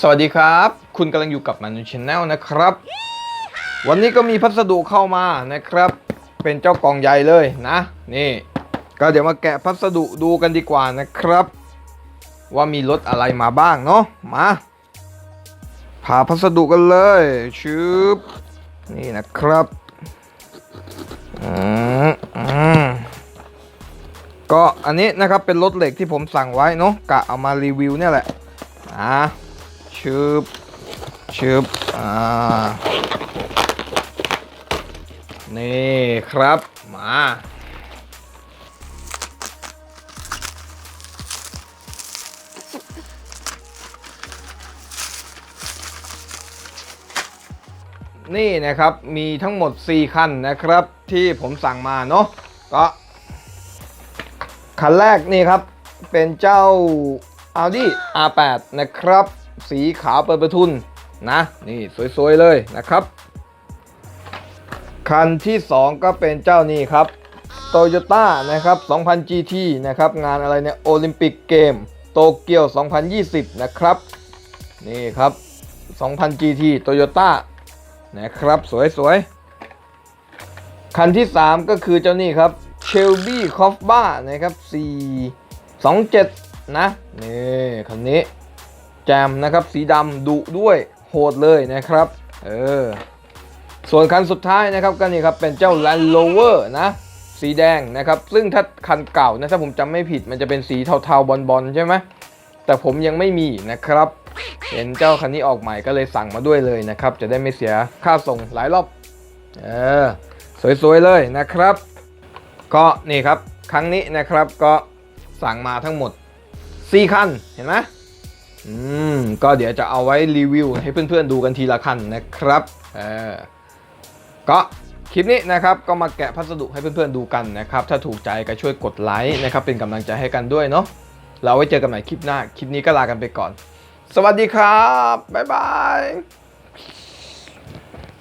สวัสดีครับ คุณกำลังอยู่กับมนุชแนลนะครับ วันนี้ก็มีพัสดุเข้ามานะครับ เป็นเจ้ากล่องใหญ่เลยนะ นี่ ก็เดี๋ยวมาแกะพัสดุดูกันดีกว่านะครับ ว่ามีรถอะไรมาบ้างเนาะมาผ่าพัสดุกันเลยชืบนี่นะครับอืมอืมก็อันนี้นะครับเป็นรถเหล็กที่ผมสั่งไว้เนาะกะเอามารีวิวเนี่ยแหละอ่า ชืบชืบอ่า นี่ครับ มา นี่นะครับ มีทั้งหมด 4 คันนะครับ ที่ผมสั่งมาเนาะ ก็ คันแรกนี่ครับ เป็นเจ้า Audi R8 นะครับ สีขาวเปิดประทุนนะ นี่สวยๆเลยนะครับ คันที่ 2 ก็เป็นเจ้านี่ครับ Toyota นะครับ2000 GT นะครับ งานอะไรเนี่ยโอลิมปิกเกม โตเกียว 2020 นะครับ นี่ครับ 2000 GT Toyota นะครับสวยๆ คันที่ 3 ก็คือเจ้านี่ครับ Shelby c o f b a นะครับ 427 นะ นี่ คันนี้ แจมนะครับสีดำดุด้วยโหดเลยนะครับเออส่วนคันสุดท้ายนะครับก็นี่ครับเป็นเจ้า Land Rover นะสีแดงนะครับซึ่งถ้าคันเก่านะถ้าผมจำไม่ผิดมันจะเป็นสีเทาๆบอลๆใช่ไหมแต่ผมยังไม่มีนะครับ เห็นเจ้าคันนี้ออกใหม่ก็เลยสั่งมาด้วยเลยนะครับ จะได้ไม่เสียค่าส่งหลายรอบเออสวยๆเลยนะครับ ก็นี่ครับครั้งนี้นะครับก็สั่งมาทั้งหมด 4 คันเห็นไหม อืมก็เดี๋ยวจะเอาไว้รีวิวให้เพื่อนๆดูกันทีละคันนะครับเออก็คลิปนี้นะครับก็มาแกะพัสดุให้เพื่อนๆดูกันนะครับ ถ้าถูกใจก็ช่วยกดไลค์นะครับ เป็นกำลังใจให้กันด้วยเนาะเราไว้เจอกันใหม่คลิปหน้า คลิปนี้ก็ลากันไปก่อน สวัสดีครับ บ๊ายบาย